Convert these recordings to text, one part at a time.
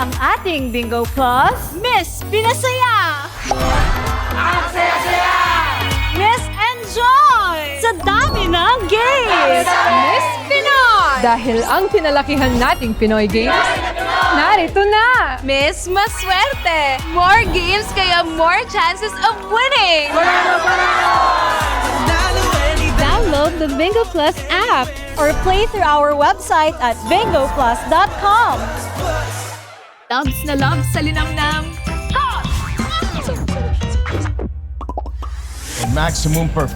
ang ating Bingo Plus, Miss Pinasaya! Ang saya-saya! Miss Enjoy! Sa dami ng games! Miss Pinoy! Dahil ang pinalakihan nating Pinoy Games, narito na! Miss Maswerte! More games kaya more chances of winning! Download the Bingo Plus app or play through our website at bingoplus.com. Loves na loves sa linamnam. Maximum perf...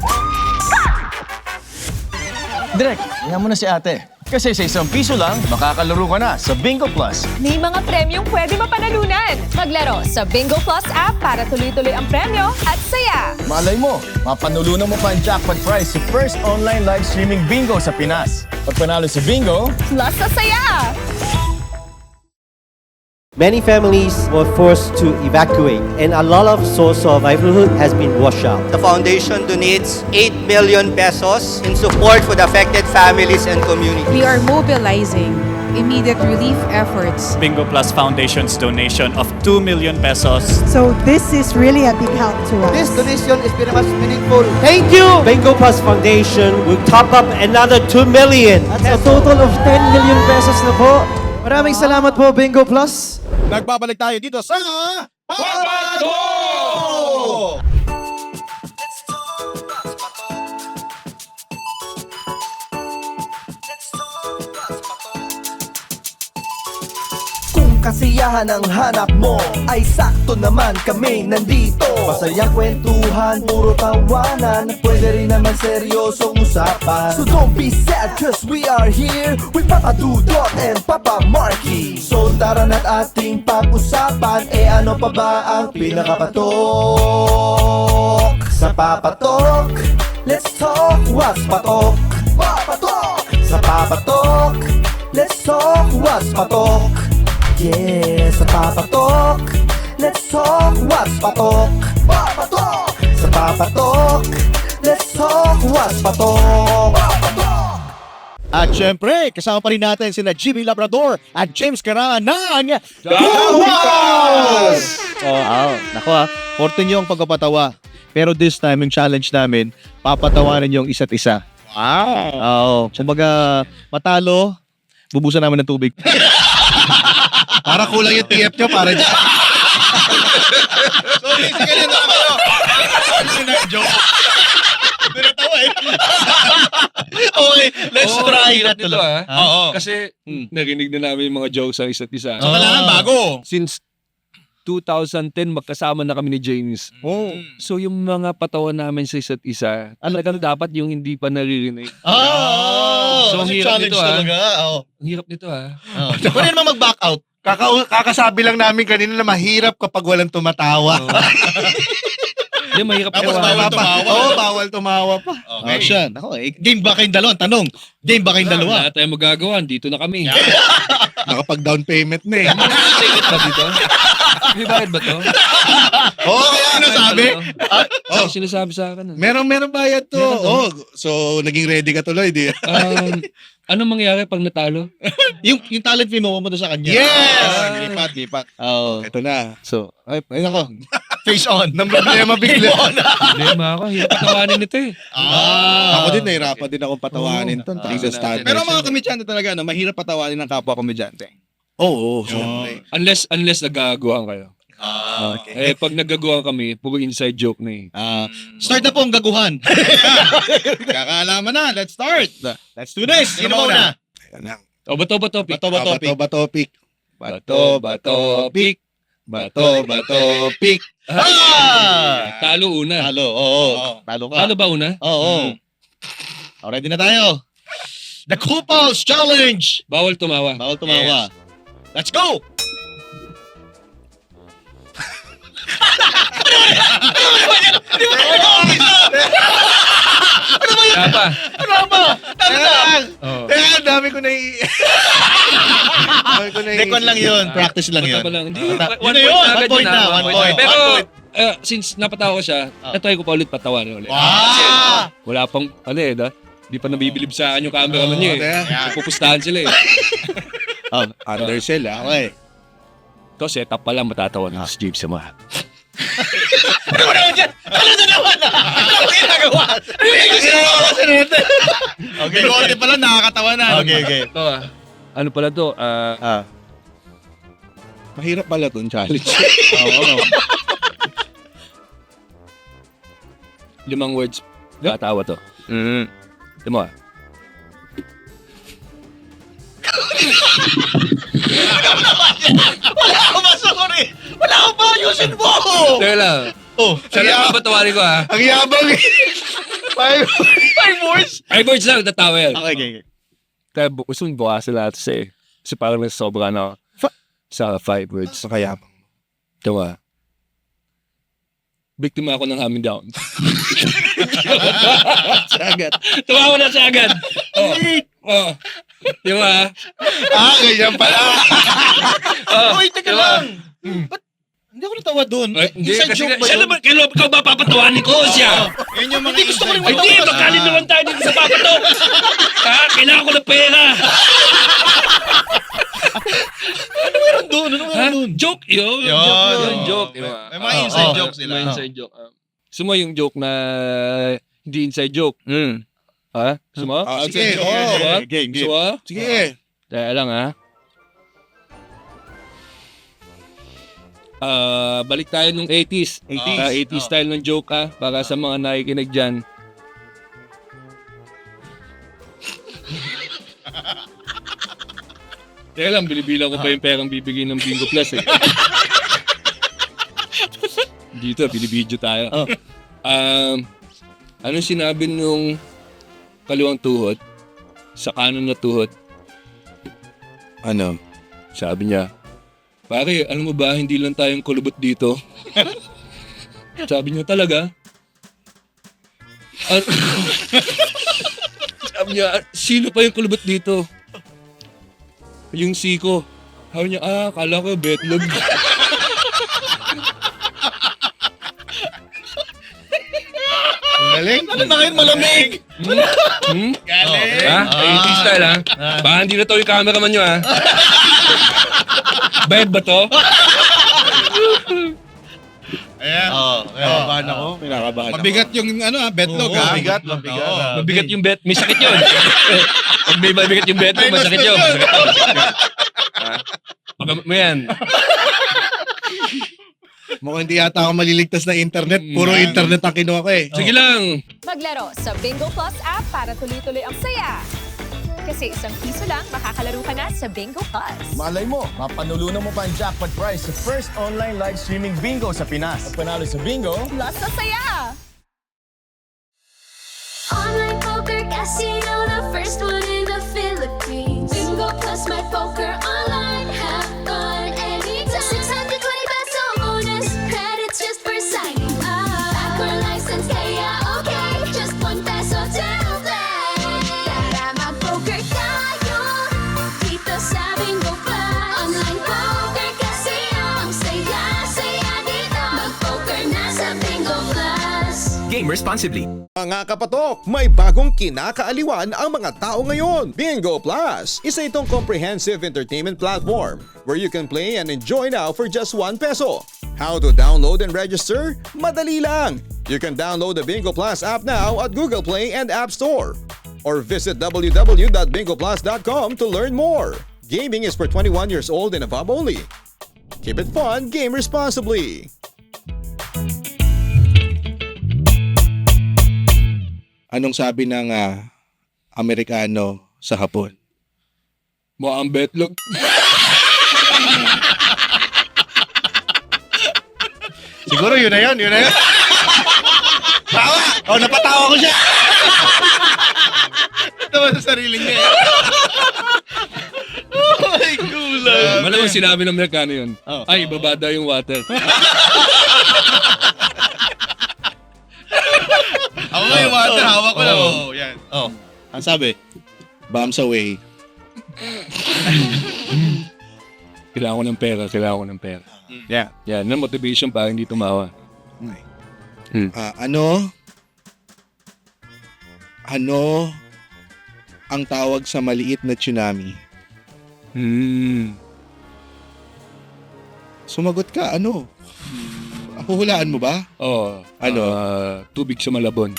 Direk, yan mo na si ate. Kasi sa isang piso lang, makakalaro ka na sa Bingo Plus. May mga premyong pwede mapanalunan. Maglaro sa Bingo Plus app para tuloy-tuloy ang premyo at saya. Malay mo, mapanulunan mo pa ang jackpot prize sa first online live streaming bingo sa Pinas. Pag panalo sa bingo, Plus sa saya! Many families were forced to evacuate, and a lot of source of livelihood has been washed out. The foundation donates 8 million pesos in support for the affected families and communities. We are mobilizing immediate relief efforts. Bingo Plus Foundation's donation of 2 million pesos So this is really a big help to us. This donation is very much meaningful. Thank you! Bingo Plus Foundation will top up another 2 million. That's a total of 10 million pesos na po. Maraming salamat po, Bingo Plus. Nagbabalik tayo dito sa... Papato! Kasiyahan ang hanap mo, ay sakto naman kami nandito. Masayang kwentuhan, puro tawanan, pwede rin naman seryosong usapan. So don't be sad cause we are here with Papa Dudot and Papa Marky. So tara na't ating pag-usapan, eh ano pa ba ang pinakapatok? Sa Papatok, let's talk what's patok. Papatok! Sa Papatok, let's talk what's patok. Yeah, sa Papatok, let's talk what's patok. Papatok! Sa Papatok, let's talk what's patok. Papatok! At syempre, kasama pa rin natin sina Jimmy Labrador at James Caranga ng Gawas! Oh, oh, nako ah. Forte niyo ang pagpapatawa. Pero this time, yung challenge namin, papatawarin yung isa't isa. Wow! Oo. Kumbaga, matalo, bubusan namin ng tubig. Para kulang yung TF nyo, para dyan. so, basically, ano naman yun? Joke. Pinatawa eh. okay, let's try na Ito ah. Oo. Kasi Hmm. narinig na namin yung mga jokes ang isa't isa. So, kailangan bago. Since 2010, magkasama na kami ni James. Oh. So yung mga patawa namin sa isa't isa, talagang dapat yung hindi pa naririnig. Oh! So, ang kasi hirap nito, ah. talaga. Oo. Ang hirap nito ah. Oh. Pwede naman mag-back out. Kaka- kakasabi lang namin kanina na mahirap kapag walang tumatawa. Hindi, mahirap Tapos tawanan. bawal tumawa. Oo, bawal tumawa pa. Okay. Oh, siya. Nako, eh, game ba kayong dalawa? Tanong. Game ba kayong dalawa? Wala tayong magagawa. Dito na kami. Nakapag-down payment na eh. Ticket ba dito? May bayad ba to? Oo, kaya sinasabi. Oh. Sinasabi sa akin. ah. Meron, meron bayad to. Oh, so, naging ready ka tuloy, di? Um, anong mangyayari pag natalo? yung, yung talent fee mo mo to sa kanya. Ah. lipat, lipat. Oo. Ito na. So, ay, ay nako. Face on. Nang problema bigla. Mga ako. Hirap patawanin ito eh. Ah, ako din, nahirapan din akong patawanin Oo. to. Ah, Sa standard. Pero mga komedyante talaga, no, mahirap patawanin ng kapwa komedyante. Oo, oh, syempre. Unless, unless nagagaguhan kayo. Ah, okay. Eh, pag nagagaguhan kami, puro inside joke na eh. Ah, start na po ang gaguhan. Kakalaman na. Let's start. Let's do this. Sino? Ayan na. O, bato ba topic? Bato ba topic? Bato ba topic? Bato ba topic? Bato ba topic? Ah! Talo una. Talo, oo. Talo ka. Talo ba una? Oo. Oh, ready na tayo. The Couples Challenge! Bawal tumawa. Bawal tumawa. Let's go! Kaya pa. Ano ba? Teka lang! Oh. Teka, ang dami ko na i... dami ko na i... Dekon lang yun. Practice lang yun. pa lang. Hindi, one Yun na point yun. na One point yun, na, ah, one point point. na. Pero, One point. eh, since napatawa ko siya, Ah. natry ko pa ulit patawanin ulit. Ah! Wala pang, ano eh, da? Di pa nabibilib sa akin yung cameraman niya eh. teka. Pupustahan sila eh. Oh, under sila. Okay. To, setup pa lang, matatawa na si James mo. Ano ba naman dyan? Ano na naman? Ano ang ginagawa? Ano yung ginagawa sa natin? Okay. Konti pala, nakakatawa na. Okay, okay. Ito ah. Ano pala to? Ah, Ah. Mahirap pala tong challenge. Oo. Limang words. Katawa to. mm. Ito mo ah. Wala ako ba, sorry? Wala ako ba? Ayusin mo! Teka lang. Oh, Sana ang, ang patawarin ko ah. ang yabang eh. Five, five words. Five words lang, tatawa yan. Okay, okay, okay. Kaya bu- gusto mong bukasin lahat kasi kasi parang nasobra na ako sa five words. So kaya, Ito ah. Biktima ako ng hand down. agad. Tumawa na siya agad. Oh. Oh. Di ba? Ah, ganyan pala. Oh. Uy, teka Di ba? lang. Ba't hindi ako natawa doon? Ay, hindi, Inside kasi joke ba siya yun? naman, kailan ikaw ba papatawanin ko siya? Yun yung mga Hindi gusto ko rin Hindi, joke. magkalit naman tayo dito sa papato. ha? Kailangan ko ng pera. Meron doon, ano Ha? meron doon? Joke yun. Yun, Joke yun. oo. Joke. di May- ba? may mga inside oo. jokes sila. May inside joke. ah. Gusto mo yung joke na hindi inside joke? Mm. Ha? Gusto mo? Ah, Sige, sige. Gusto mo? Game, game. mo? Sige. Teka lang ha. Ah, balik tayo nung 80s. 80s. Ah, 80s Oh. style ng joke ha, para sa mga nakikinig dyan. Teka lang, binibilang ko pa yung perang bibigay ng Bingo Plus eh. Dito, binibidyo tayo. Oh. Um, anong sinabi nung kaliwang tuhod sa kanan na tuhod? Ano? Sabi niya, Pare, alam mo ba, hindi lang tayong kulubot dito. Sabi niya, talaga? An- Sabi niya, sino pa yung kulubot dito? Yung siko. Sabi niya, ah, kala ko betlog. Ang galing. Ano na kayo malamig? Hmm? Galing. Ha? 80s style, ha? Baka hindi na to yung cameraman nyo, ha? Bayad ba to? Ayan. Oh, kinakabahan ako. Kinakabahan ako. Mabigat yung ano ha, betlog Oo, ha. mabigat, mabigat. Oo. Mabigat yung bet. May sakit yun. Pag may mabigat yung bet, May masakit yun. Ha? Pag mo yan. Mukhang hindi yata ako maliligtas na internet. Puro Yan. internet ang kinuha ko eh. Sige lang. Maglaro sa Bingo Plus app para tuloy-tuloy ang saya. Kasi isang piso lang, makakalaro ka na sa Bingo Plus. Malay mo, mapanulunan mo pa ang jackpot prize sa first online live streaming bingo sa Pinas. At panalo sa bingo, Plus sa saya! Online poker casino, the first one in the Philippines. Bingo plus my poker online, Game responsibly. Mga kapatok, may bagong kinakaaliwan ang mga tao ngayon. Bingo Plus! Isa itong comprehensive entertainment platform where you can play and enjoy now for just 1 peso. How to download and register? Madali lang! You can download the Bingo Plus app now at Google Play and App Store. Or visit www.bingoplus.com to learn more. Gaming is for 21 years old and above only. Keep it fun, game responsibly. Anong sabi ng ah, Amerikano sa Hapon? Mukhang betlog. Siguro yun na yun, yun na yun. Tawa! Oh, napatawa ko siya. Tawa sa sarili niya. eh. oh my gulang. Malamang sinabi ng Amerikano yun. Oh. Ay, baba daw yung water. Water, hawak ko lang. Oh. Oh, yan. Oh, ang sabi? Bombs away. Kailangan ko ng pera, kailangan ko ng pera. Yeah. Yan, na motivation para hindi tumawa. Ah, ano? Ano ang tawag sa maliit na tsunami? Hmm. Sumagot ka, ano? Huhulaan mo ba? Oo. Ano? ah, tubig sa Malabon.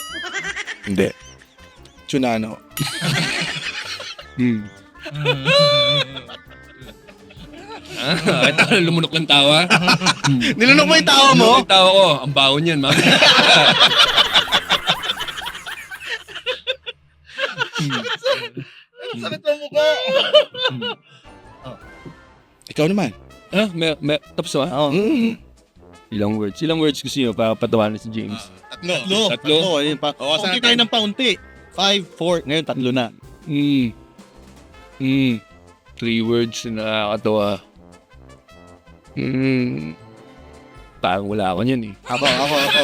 Hindi. Tsunano. Hmm. ah, ito, lumunok ng tawa. Nilunok mo yung tawa mo? Lumunok yung tawa ko. Ang baon yan, ma'am. Sakit ng mukha. Ikaw naman. ah, may, may, tapos na ba? Oo. Ilang words? Ilang words gusto niyo para patawanan si James? Tatlo. Tatlo. Tatlo? ayun pa. Oo, Paunti tayo ng paunti. Five, four. Ngayon, tatlo na. Hmm. Hmm. Three words na nakakatawa. Hmm. Parang wala ako niyan eh. Ako, ako, ako.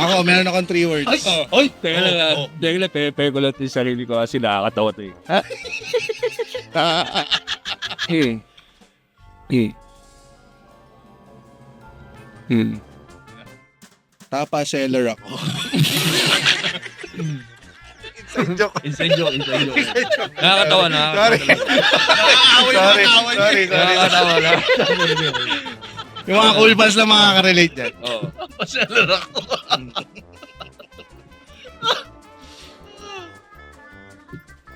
Ako, meron akong three words. Ay! Teka lang, ah. teka lang, pepe ko lang yung sarili ko kasi nakakatawa to eh. Eh. Eh. Hmm. Tapa seller ako. Inside joke, inside joke. Nakakatawa na. Sorry. Nakakaaway tawa niya. sorry, sorry. Nakakatawa na. Yung mga cool fans lang makaka-relate dyan. Oo. Paseller ako.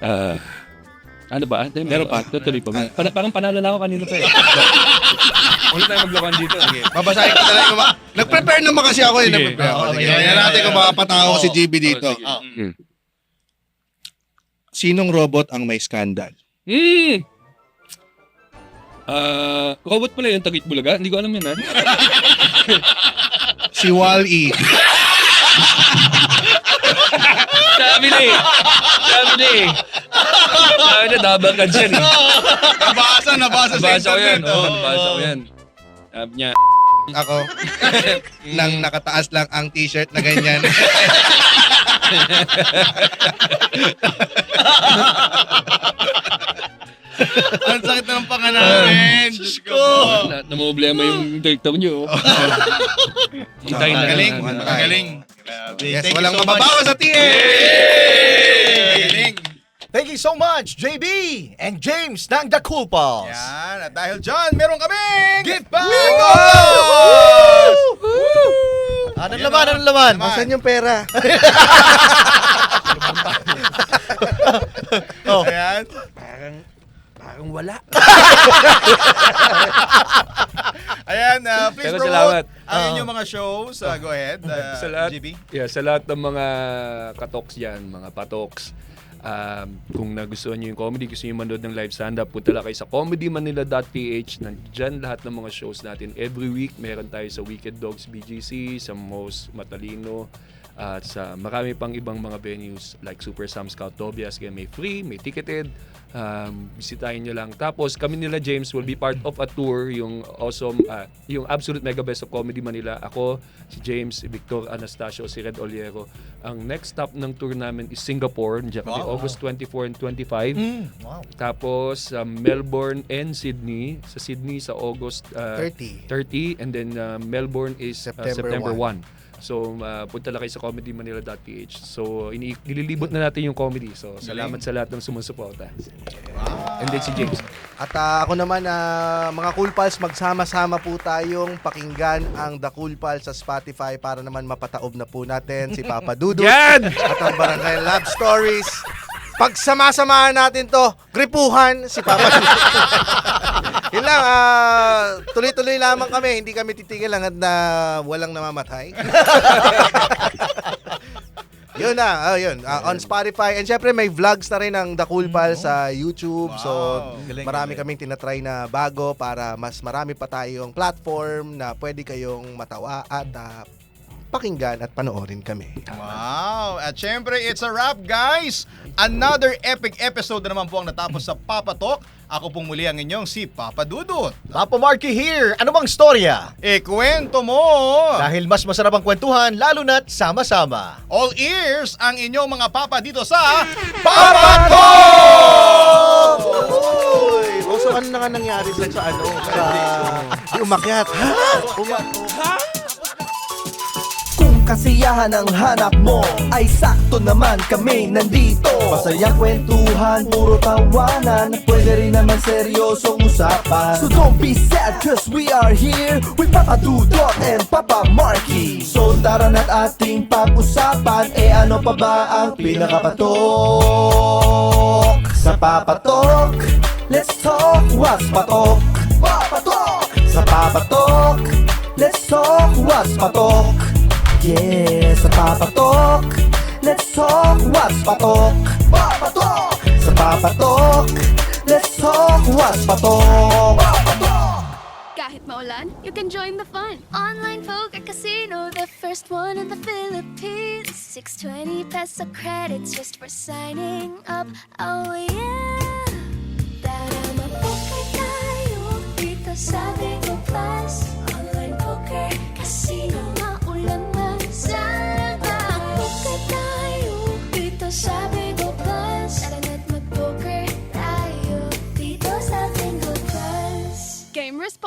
Ah. ano ba? Meron pa. Tutuloy pa. Para, parang panalo na ako kanina pa eh. Ulit tayo maglokohan dito. Babasahin ko talaga yung mga... Nag-prepare naman kasi ako eh. Sige. Nag-prepare ako. Oo, Sige. Kaya natin kung makapatawa ko si GB dito. Oh, sige. Mm. Sinong robot ang may skandal? Hmm. Ah, robot pala yung Tagit Bulaga. Hindi ko alam yun ha. Si Wall-E. Sabi na eh. Sabi na eh. Sabi na, dabang ka dyan eh. Nabasa, nabasa sa Nabasa ko yan. internet. Oo, oh. nabasa ko yan. Sabi niya, Ako, nang nakataas lang ang t-shirt na ganyan. ang sakit ng panga namin. Diyos ko. na, namumblema yung director niyo. Na Magaling. Magaling. Yes, Thank you walang so much. sa TA. You so much, JB and James ng The Cool Pals. Yan. At dahil dyan, meron kaming... Gift bag! Bingo! Anong Ayan laman? na. Anong laman? Laman. Masan yung pera? oh. Ayan. Parang wala. Ayan, uh, please Pero promote salamat. ang Oo. inyong mga shows. Uh, go ahead, uh, Sa lahat, GB. yeah, sa lahat ng mga katoks yan, mga patoks, um, kung nagustuhan nyo yung comedy, gusto nyo manood ng live stand-up, punta lang kayo sa comedymanila.ph. Nandyan lahat ng mga shows natin. Every week, meron tayo sa Wicked Dogs BGC, sa Most Matalino, at sa marami pang ibang mga venues like Super Sam Scout Tobias. Kaya may free, may ticketed. Um, bisitahin nyo lang. Tapos kami nila James will be part of a tour, yung awesome, ah, yung Absolute Mega Best of Comedy Manila. Ako, si James, si Victor Anastasio, si Red Oliero. Ang next stop ng tour namin is Singapore, Diyan kami Wow. August 24 and 25. wow. Tapos um, Melbourne and Sydney. Sa Sydney sa August uh, 30. 30 and then uh, Melbourne is uh, September September 1. So uh, punta lang kayo sa comedymanila.ph. So ini nililibot na natin yung comedy. So salamat sa lahat ng sumusuporta. And then si James. At ah, ako naman, ah, mga Cool Pals, magsama-sama po tayong pakinggan ang The Cool Pals sa Spotify para naman mapataob na po natin si Papa Dudut Yan! at ang Barangay Love Stories. Pagsama-samahan natin to, gripuhan si Papa Dudut. Yun lang, ah, tuloy-tuloy lamang kami. Hindi kami titigil hanggang na walang namamatay. Yun na, oh, yun. Ah, on Spotify. And syempre may vlogs na rin ng The Cool Pals sa YouTube. So, Wow. Galing, marami galing. kaming tinatry na bago para mas marami pa tayong platform na pwede kayong matawa at ah, pakinggan at panoorin kami. Wow! At syempre, it's a wrap, guys! Another epic episode na naman po ang natapos sa Papa Talk. Ako pong muli ang inyong si Papa Dudut. Papa Marky here. Ano bang storya? E kwento mo! Dahil mas masarap ang kwentuhan, lalo na't sama-sama. All ears ang inyong mga papa dito sa Papa Talk! Uy! Roso, ano na nga nangyari dun sa ano? Sa... Di umakyat. Ha? Kung kasiyahan ang hanap mo. Ay sakto naman kami nandito. Masayang kwentuhan, puro tawanan. Pwede rin naman seryosong usapan. So don't be sad cause we are here With Papa Dudot and Papa Marky. So tara na't ating pag-usapan. Eh ano pa ba ang pinakapatok? Sa papatok Let's talk what's patok? Papatok! Sa papatok Let's talk what's patok Yeah, sa papatok Let's talk what's patok Papatok Sa papatok Let's talk what's patok Kahit maulan, you can join the fun. Online poker casino, the first one in the Philippines. 620 peso credits just for signing up. Oh yeah. Tara mag-poker tayo dito sa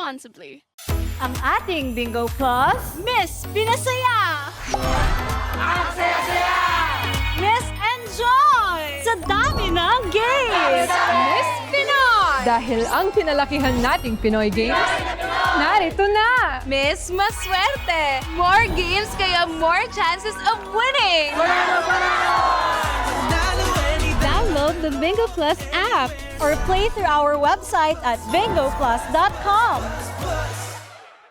responsibly. Ang ating Bingo Plus, Miss Pinasaya! Miss Enjoy! Sa dami ng games! Miss Pinoy! Dahil ang pinalakihan nating Pinoy Games, narito na! Miss Maswerte! More games kaya more chances of winning! The Bingo Plus app or play through our website at bingoplus.com.